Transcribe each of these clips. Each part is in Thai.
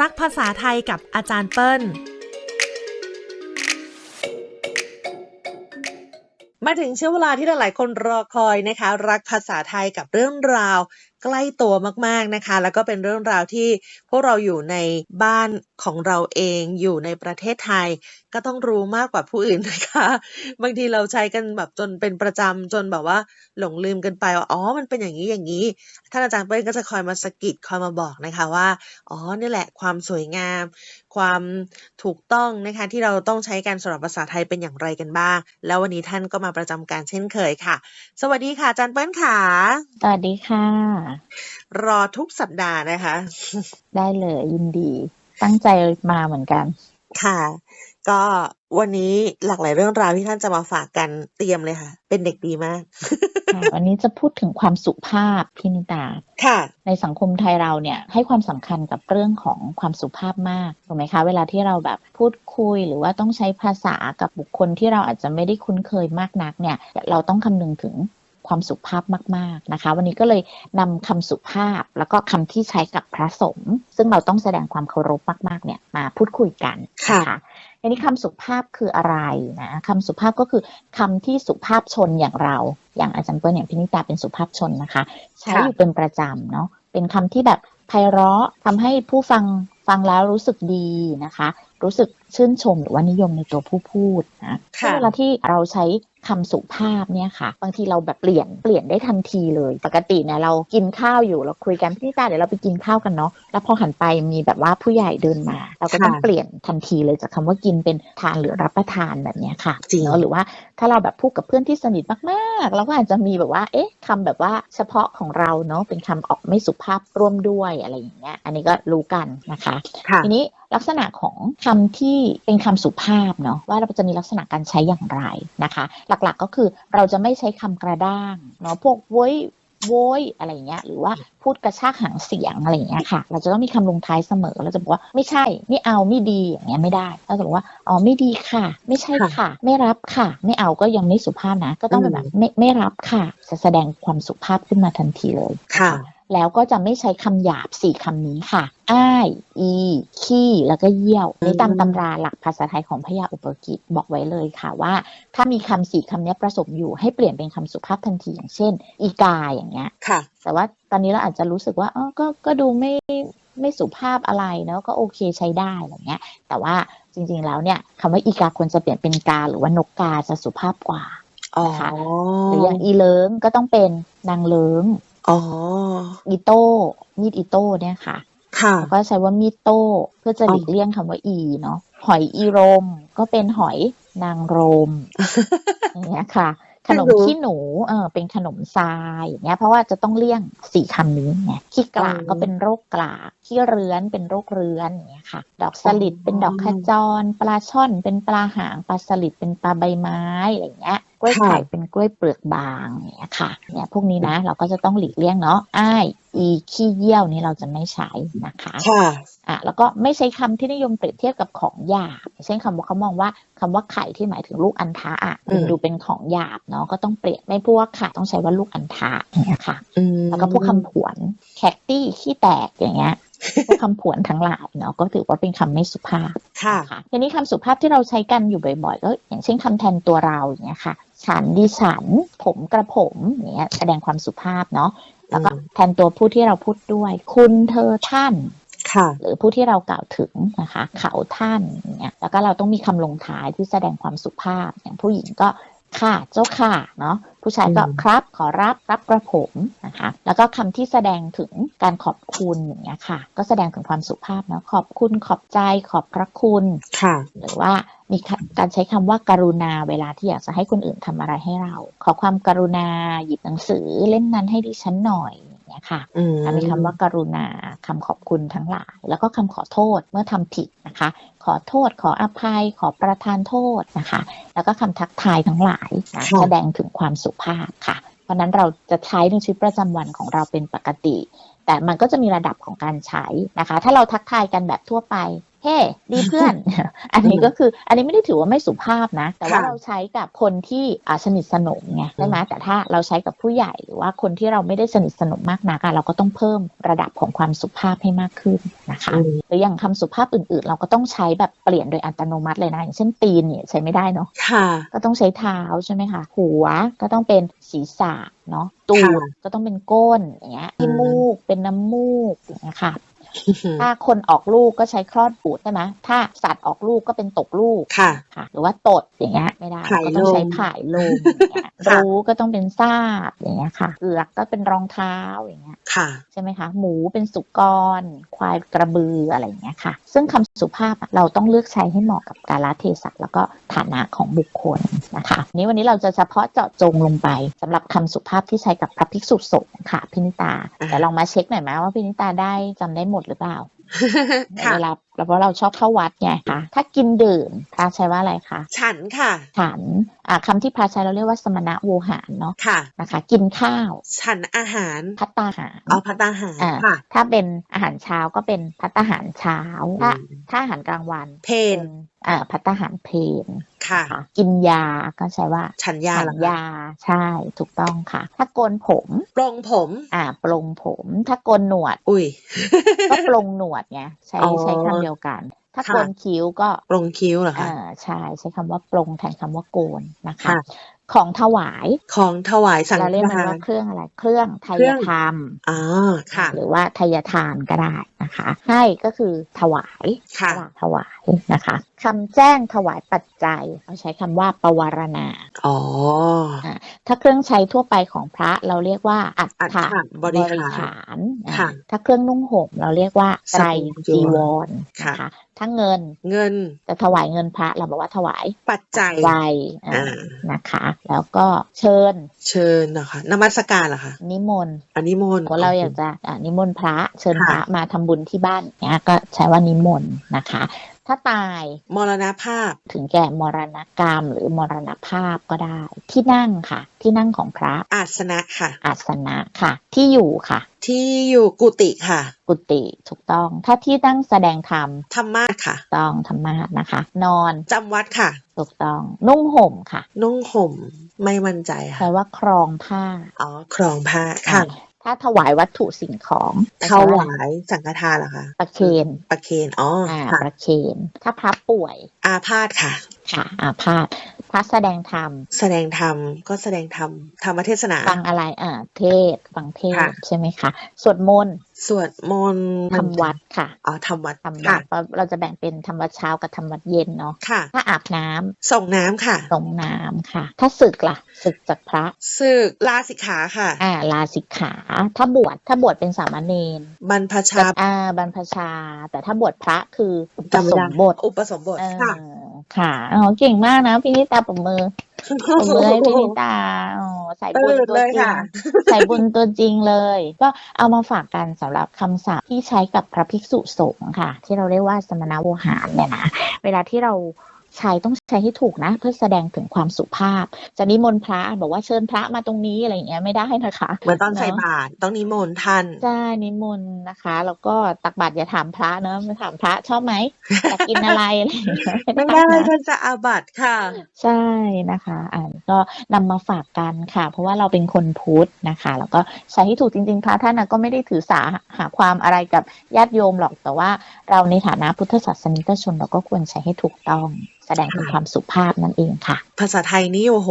รักภาษาไทยกับอาจารย์เปิ้ล มาถึงช่วงเวลาที่หลายๆคนรอคอยนะคะ รักภาษาไทยกับเรื่องราว ใกล้ตัวมากๆนะคะ แล้วก็เป็นเรื่องราวที่พวกเราอยู่ในบ้านของเราเองอยู่ในประเทศไทย ก็ต้องรู้มากกว่าผู้อื่นนะคะ บางทีเราใช้กันแบบจนเป็นประจำจนแบบว่า หลงลืมกันไปว่าอ๋อมันเป็นอย่างนี้อย่างนี้ท่านอาจารย์เปิ้ลก็จะคอยมาสะกิดคอยมาบอกนะคะว่าอ๋อนี่แหละความสวยงาม ความถูกต้องนะคะที่เราต้องใช้การสำหรับภาษาไทยเป็นอย่างไรกันบ้าง แล้ววันนี้ท่านก็มาประจำการเช่นเคยค่ะ สวัสดีค่ะอาจารย์เปิ้ลค่ะสวัสดีค่ะรอทุกสัปดาห์นะคะ ได้เลยยินดี ตั้งใจมาเหมือนกัน ค่ะ ก็วันนี้หลากหลายเรื่องราวที่ท่านจะมาฝากกันเตรียมเลยค่ะ เป็นเด็กดีมากค่ะวันนี้จะพูดถึงความสุภาพพี่นิตาค่ะ ในสังคมไทยเราเนี่ยให้ความสำคัญกับเรื่องของความสุภาพมากถูกไหมคะ เวลาที่เราแบบพูดคุยหรือว่าต้องใช้ภาษากับบุคคลที่เราอาจจะไม่ได้คุ้นเคยมากนักเนี่ย เราต้องคำนึงถึง ความสุภาพมาก ๆนะคะ วันนี้ก็เลยนำคำสุภาพแล้วก็คำที่ใช้กับพระสงฆ์ซึ่งเราต้องแสดงความเคารพมากๆเนี่ยมาพูดคุยกันนะคะทีนี้คำสุภาพคืออะไรนะคำสุภาพก็คือคำที่สุภาพชนอย่างเรา อย่างอาจารย์เปิ้ลอย่างพินิตาเป็นสุภาพชนนะคะ ใช้ค่ะอยู่เป็นประจำเนาะเป็นคำที่แบบไพเราะทำให้ผู้ฟังฟังแล้วรู้สึกดีนะคะ รู้สึกชื่นชมหรือว่านิยมในตัวผู้พูดนะค่ะเวลาที่เราใช้คำสุภาพเนี่ยค่ะ บางทีเราแบบเปลี่ยนเปลี่ยนได้ทันทีเลย ปกติเนี่ยเรากินข้าวอยู่เราคุยกันพี่นิตาเดี๋ยวเราไปกินข้าวกันเนาะแล้วพอหันไปมีแบบว่าผู้ใหญ่เดินมา เราก็ต้องค่ะเปลี่ยนทันทีเลยจากคำว่ากินเป็นทานหรือรับประทานแบบเนี้ยค่ะจริงเนาะหรือว่าถ้าเราแบบพูดกับเพื่อนที่สนิทมากๆเราก็อาจจะมีแบบว่าเอ๊ะคำแบบว่าเฉพาะของเราเนาะเป็นคำออกไม่สุภาพร่วมด้วยอะไรอย่างเงี้ยอันนี้ก็รู้กันนะคะค่ะทีนี้ลักษณะของคำที่เป็นคำสุภาพเนาะว่าเราจะมีลักษณะการใช้อย่างไรนะคะ หลักๆก็คือเราจะไม่ใช้คำกระด้างเนาะพวกโว้ยโว้ยอะไรอย่างเงี้ยหรือว่าพูดกระชากหางเสียงอะไรอย่างเงี้ยค่ะ เราจะต้องมีคำลงท้ายเสมอเราจะบอกว่าไม่ใช่ไม่เอาไม่ดีอย่างเงี้ยไม่ได้เราจะบอกว่าอ๋อไม่ดีค่ะ ไม่ใช่ค่ะ ไม่รับค่ะ ไม่เอาก็ยังไม่สุภาพนะ ก็ต้องเป็นแบบไม่ไม่รับค่ะ จะแสดงความสุภาพขึ้นมาทันทีเลยค่ะ แล้วก็จะไม่ใช้คำหยาบสี่คำนี้ค่ะ อ้าย อี ขี้ แล้วก็เยี่ยวอืมในตามตำราหลักภาษาไทยของพระยาอุปกิจบอกไว้เลยค่ะว่า ถ้ามีคำสี่คำนี้ประสบอยู่ให้เปลี่ยนเป็นคำสุภาพทันทีอย่างเช่น อีกาอย่างเงี้ยค่ะ แต่ว่าตอนนี้เราอาจจะรู้สึกว่าเออก็ก็ดูไม่ไม่สุภาพอะไรเนาะก็โอเคใช้ได้อะไรเงี้ย แต่ว่าจริงๆแล้วเนี่ยคำว่าอีกาควรจะเปลี่ยนเป็นกา หรือว่านกกาจะสุภาพกว่าอ๋อนะคะหรืออย่างอีเลิงก็ต้องเป็นนางเลิง อ๋อ อีโต้มีดอีโต้เนี่ยค่ะค่ะแล้วก็ใช้ว่ามีดโต้เพื่อจะหลีกเลี่ยงคำว่าอีเนาะหอยอีรมก็เป็นหอยนางรมอย่างเงี้ยค่ะ ขนมไม่รู้ขี้หนูเออเป็นขนมทรายอย่างเงี้ยเพราะว่าจะต้องเลี่ยงสี่คำนี้ไงขี้กลากอ๋อก็เป็นโรคกลากขี้เรื้อนเป็นโรคเรื้อนอย่างเงี้ยค่ะ ดอกสลิดอ๋อเป็นดอกขจร ปลาช่อนเป็นปลาหางปลาสลิดเป็นปลาใบไม้อะไรอย่างเงี้ยก ล้วยไข่เป็นกล้วยเปลือกบางอย่างเงี้ยค่ะเนี่ยพวกนี้นะเราก็จะต้องหลีกเลี่ยงเนาะอ้ายอีขี้เยี่ยวนี่เราจะไม่ใช้นะคะค่ะอะแล้วก็ไม่ใช้คำที่นิยมเปรียบเทียบกับของหยาบเช่นคำว่าเขามองว่าคำว่าไข่ที่หมายถึงลูกอันทะอะอืมดูเป็นของหยาบเนาะก็ต้องเปลี่ยนไม่พูดว่าไข่ต้องใช้ว่าลูกอันทะอย่างเงี้ยค่ะอืมแล้วก็พวกคำผวนแคตตี้ขี้แตกอย่างเงี้ยพวกคำผวนทั้งหลายเนาะก็ถือว่าเป็นคำไม่สุภาพค่ะค่ะทีนี้คำสุภาพที่เราใช้กันอยู่บ่อยๆ ก็อย่างเช่นคำแทนตัวเราอย่างเงี้ยค่ะ ฉันดิฉัน ผมกระผมอย่างเงี้ยแสดงความสุภาพเนาะแล้วก็อืมแทนตัวผู้ที่เราพูดด้วย คุณเธอท่านค่ะหรือผู้ที่เรากล่าวถึงนะคะ เขาท่านอย่างเงี้ยแล้วก็เราต้องมีคำลงท้ายที่แสดงความสุภาพ อย่างผู้หญิงก็ ค่ะ เจ้าค่ะเนาะผู้ชายก็อืมครับขอรับรับกระผมนะคะ แล้วก็คำที่แสดงถึงการขอบคุณอย่างเงี้ยค่ะ ก็แสดงถึงความสุภาพเนาะขอบคุณขอบใจขอบพระคุณค่ะ หรือว่ามีการใช้คำว่าการุณาเวลาที่อยากจะให้คนอื่นทำอะไรให้เรา ขอความการุณาหยิบหนังสือเล่มนั้นให้ดิฉันหน่อยอย่า งเงี้ยค่ะอืมอะมีคำว่าการุณาคำขอบคุณทั้งหลาย แล้วก็คำขอโทษเมื่อทำผิดนะคะ ขอโทษขออภัย ขอประทานโทษนะคะ แล้วก็คำทักทายทั้งหลายนะค่ะแสดงถึงความสุภาพค่ะ เพราะฉะนั้นเราจะใช้ในชีวิตประจำวันของเราเป็นปกติ แต่มันก็จะมีระดับของการใช้นะคะ ถ้าเราทักทายกันแบบทั่วไป เฮ้ดีเพื่อน อันนี้ก็คือ อันนี้ไม่ได้ถือว่าไม่สุภาพนะ แต่ว่าค่ะเราใช้กับคนที่อ่าสนิทสนมไงใช่ไหมแต่ถ้าเราใช้กับผู้ใหญ่หรือว่าคนที่เราไม่ได้สนิทสนมมากนักอะเราก็ต้องเพิ่มระดับของความสุภาพให้มากขึ้นนะคะอืมหรืออย่างคำสุภาพอื่นๆ เราก็ต้องใช้แบบเปลี่ยนโดยอัตโนมัติเลยนะ อย่างเช่นตีนเนี่ยใช้ไม่ได้เนาะค่ะก็ต้องใช้เท้าใช่ไหมคะ หัวก็ต้องเป็นศีรษะเนาะตูค่ะดก็ต้องเป็นก้นอย่างเงี้ยที่อืมมูกเป็นน้ำมูกอย่างเงี้ยค่ะ ถ้าคนออกลูกก็ใช้คลอดบุตรใช่ไหมถ้าสัตว์ออกลูกก็เป็นตกลูกค่ะ ค่ะหรือว่าตดอย่างเงี้ยไม่ได้ผายก็ต้องใช้ลมผายลมอย่างเงี้ยค่ะรู้ก็ต้องเป็นซาดอย่างเงี้ยค่ะเกือกก็เป็นรองเท้าอย่างเงี้ย ค่ะ ใช่ไหมคะ หมูเป็นสุกร ควายกระบืออะไรอย่างเงี้ยค่ะ ซึ่งคำสุภาพอะเราต้องเลือกใช้ให้เหมาะกับกาลเทศะแล้วก็ฐานะของบุคคลนะคะ นี้วันนี้เราจะเฉพาะเจาะจงลงไปสำหรับคำสุภาพที่ใช้กับพระภิกษุสงฆ์ค่ะพินิตาอ่าแต่ลองมาเช็คหน่อยไหมว่าพินิตาได้จำได้หมดหรือเปล่าค่ะ เวลาเพราะเราชอบเข้าวัดไงคะถ้ากินดื่มพระใช้ว่าอะไรคะฉันค่ะ ฉันอ่าคำที่พระใช้เราเรียกว่าสมณะโวหารเนาะค่ะนะคะ กินข้าว ฉันอาหารพัตตาหารเอาพัตตาหารอ่าค่ะถ้าเป็นอาหารเช้าก็เป็นพัตตาหารเช้าถ้าอืมถ้าอาหารกลางวันเพนอ่าพัตตาหารเพน ค่ะค่ะ กินยาก็ใช้ว่าฉันยาฉัเหรนอคะยาใช่ถูกต้องค่ะ ถ้าโกนผมปลงผม อ่าปลงผม ถ้าโกนหนวด อุ้ยก็ปลงหนวดไงใช้อ๋อใช้คำเดียวกันถ้าค่ะโกนคิ้วก็ปลงคิ้วเหรอคะอ่าใช่ใช้คำว่าปลงแทนคำว่าโกนนะคะค่ะของถวายของถวายสังเราเรียกฆมันทานว่าเครื่องอะไรเครื่องไทเครื่ยองธรรมอ๋อค่ะ หรือว่าทายทานก็ได้นะคะ ให้ก็คือถวายค่ะถวายนะคะคำแจ้งถวายปัจจัยเราใช้คำว่าปวารณา อ๋อ ถ้าเครื่องใช้ทั่วไปของพระเราเรียกว่า อัฏอัฏฐฐบริขารขารอ่าค่ะถ้าเครื่องนุ่งห่มเราเรียกว่าไตรสังฆจีจีววรรค่ะนะคะถ้าเงินเงินจะถวายเงินพระเราบอกว่าถวายปัจจัยใจอ่าอ่านะคะ แล้วก็เชิญ เชิญนะคะนมัสการเหรอคะนิมนต์อันนี้มนต์ว่าเราอยากจะอ่านิมนต์พระเชิญค่ะพระมาทำบุญที่บ้านเนี้ยก็ใช้ว่านิมนต์นะคะ ถ้าตายมรณภาพ ถึงแก่มรณกรรมหรือมรณภาพก็ได้ ที่นั่งค่ะ ที่นั่งของพระอาสนะค่ะ อาสนะค่ะ ที่อยู่ค่ะ ที่อยู่กุฏิค่ะ กุฏิถูกต้อง ถ้าที่นั่งแสดงธรรมธรรมาสค่ะถูกต้องธรรมาสนะคะ นอนจำวัดค่ะ ถูกต้อง นุ่งห่มค่ะ นุ่งห่มไม่มั่นใจแปลค่ะว่าครองผ้า อ๋อครองผ้าค่ะ ถ้าถวายวัตถุสิ่งของถวายสังฆทานเหรอคะประเคนประเคนอ๋ออ่าค่ะประเคน ถ้าพระป่วย อาพาธค่ะ ค่ะ อาพาธ พระแสดงธรรม แสดงธรรมก็แสดงธรรมธรรมเทศนา ฟังอะไรอ่าเทศน์ฟังเทศค่ะน์ใช่ไหมคะสวดมนต์สวดมนต์ทำวัดค่ะอ๋อทำวัดทำวัค่ะดเพราะเราจะแบ่งเป็นทำวัดเช้ากับทำวัดเย็นเนาะค่ะ ถ้าอาบน้ำส่งน้ำค่ะส่งน้ำค่ะ ถ้าศึกล่ะศึกจากพระ สึกลาสิกขาค่ะ อ่าลาสิกขา ถ้าบวชถ้าบวชเป็นสามเณรบรรพชาอ่าบรรพชา แต่ถ้าบวชพระคืออุปจำไม่สได้มบท อุปสมบทเออค่ะ ค่ะอ๋อเก่งมากนะพี่นิตาปรบมือปรบมือให้พี่นิตาอ๋อสายบุญตื่นตัวเลยจริค่ะงสายบุญตัวจริงเลย ก็เอามาฝากกันสำหรับคำศัพท์ที่ใช้กับพระภิกษุสงฆ์ค่ะ ที่เราเรียกว่าสมณโวหารเนี่ยนะเวลาที่เรา ใช้ต้องใช้ให้ถูกนะ เพื่อแสดงถึงความสุภาพ จะนิมนต์พระบอกว่าเชิญพระมาตรงนี้อะไรอย่างเงี้ยไม่ได้นะคะเหมือนตอนใส่เนอะบาตรต้องนิมนต์ท่านใช่นิมนต์นะคะ แล้วก็ตักบาตรอย่าถามพระเนอะมาถามพระชอบไหมอยากกินอะไรอะไรอย่างเงี้ยไม่ได้ได้นะท่านจะอาบัติค่ะ ใช่นะคะอ่านก็นำมาฝากกันค่ะ เพราะว่าเราเป็นคนพุทธนะคะ แล้วก็ใช้ให้ถูกจริงๆพระท่านนะก็ไม่ได้ถือสาหาความอะไรกับญาติโยมหรอกแต่ว่า เราในฐานะพุทธศาสนิกชนเราก็ควรใช้ให้ถูกต้องแสดงถึงความสุภาพนั่นเองค่ะ ภาษาไทยนี่โอ้โห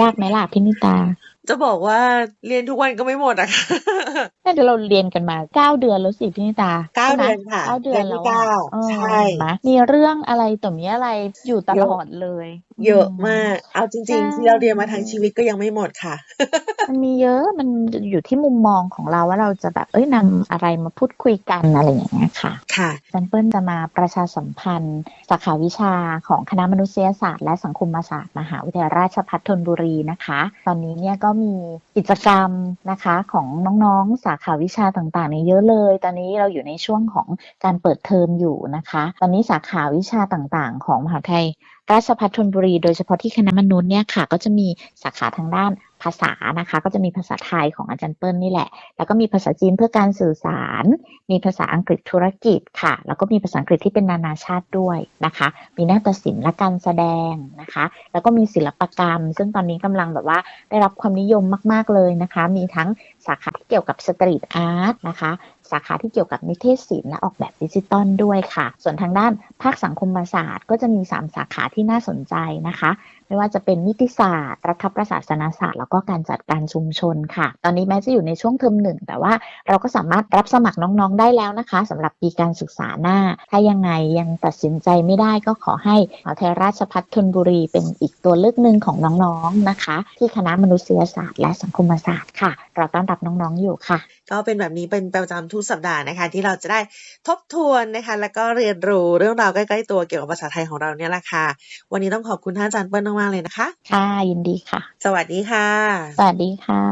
ยากไหมล่ะพินิตา จะบอกว่าเรียนทุกวันก็ไม่หมดอะค่ะน่าจะเราเรียนกันมาเก้าเดือนแล้วสิพินิตาเก้าใช่ไหมเดือนค่ะเก้าเดือนเดือนที่แล้วอะเก้าเออใช่เห็นไหมมีเรื่องอะไรต่อมีอะไรอยู่ตลอดเลย เยอะมาก เอาจใช่ริง ๆ ที่เราเรียนมาทั้งชีวิตก็ยังไม่หมดค่ะ มันมีเยอะมันอยู่ที่มุมมองของเราว่าเราจะแบบเอ้ยนำอะไรมาพูดคุยกันอะไรอย่างเงี้ยค่ะ ค่ะแซมเปิลจะมาประชาสัมพันธ์ สาขาวิชาของคณะมนุษยศาสตร์ และสังคมศาสตร์มหาวิทยาลัยราชภัฏธนบุรีนะคะ ตอนนี้เนี่ยก็มีกิจกรรมนะคะของน้องๆ สาขาวิชาต่างๆเนี่ยเยอะเลย ตอนนี้เราอยู่ในช่วงของการเปิดเทอมอยู่นะคะ ตอนนี้สาขาวิชาต่างๆ ของมหาวิทยาลัยราชภัฏธนบุรี โดยเฉพาะที่คณะมนุษย์เนี่ยค่ะ ก็จะมีสาขาทางด้าน ภาษานะคะ ก็จะมีภาษาไทยของอาจารย์เปิ้ลนี่แหละ แล้วก็มีภาษาจีนเพื่อการสื่อสาร มีภาษาอังกฤษธุรกิจค่ะ แล้วก็มีภาษาอังกฤษที่เป็นนานาชาติด้วยนะคะ มีนาฏศิลป์และการแสดงนะคะ แล้วก็มีศิลปกรรม ซึ่งตอนนี้กำลังแบบว่าได้รับความนิยมมาก ๆเลยนะคะ มีทั้งสาขาที่เกี่ยวกับสตรีทอาร์ตนะคะ สาขาที่เกี่ยวกับนิเทศศิลป์และออกแบบดิจิตอลด้วยค่ะ ส่วนทางด้านภาคสังคมศาสตร์ก็จะมี 3 สาขาที่น่าสนใจนะคะ ไม่ว่าจะเป็นนิติศาสตร์ รัฐประศาสนศาสตร์ แล้วก็การจัดการชุมชนค่ะ ตอนนี้แม้จะอยู่ในช่วงเทอมหนึ่งแต่ว่าเราก็สามารถรับสมัครน้องๆได้แล้วนะคะสำหรับปีการศึกษาหน้า ถ้ายังไงยังตัดสินใจไม่ได้ก็ขอให้มหาวิทยาลัยราชภัฏธนบุรีเป็นอีกตัวเลือกหนึ่งของน้องๆนะคะ ที่คณะมนุษยศาสตร์และสังคมศาสตร์ค่ะ เราต้อนรับน้องๆอยู่ค่ะ ก็เป็นแบบนี้เป็นประจำทุกสัปดาห์นะคะ ที่เราจะได้ทบทวนนะคะ แล้วก็เรียนรู้เรื่องราวใกล้ๆตัวเกี่ยวกับภาษาไทยของเราเนี่ยแหละค่ะ วันนี้ต้องขอบคุณท่านอาจารย์เปิ้ลมากๆเลยนะคะค่ะยินดีค่ะ สวัสดีค่ะ สวัสดีค่ะ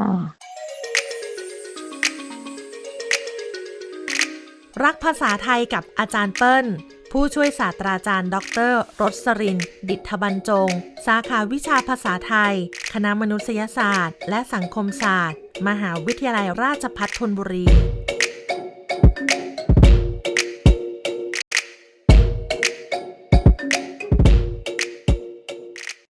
รักภาษาไทยกับอาจารย์เปิ้ลผู้ช่วยศาสตราจารย์ ดรรสริน ดิษฐบรรจง สาขาวิชาภาษาไทย คณะมนุษยศาสตร์ และสังคมศาสตร์ มหาวิทยาลัยราชพัฒนธนบุรี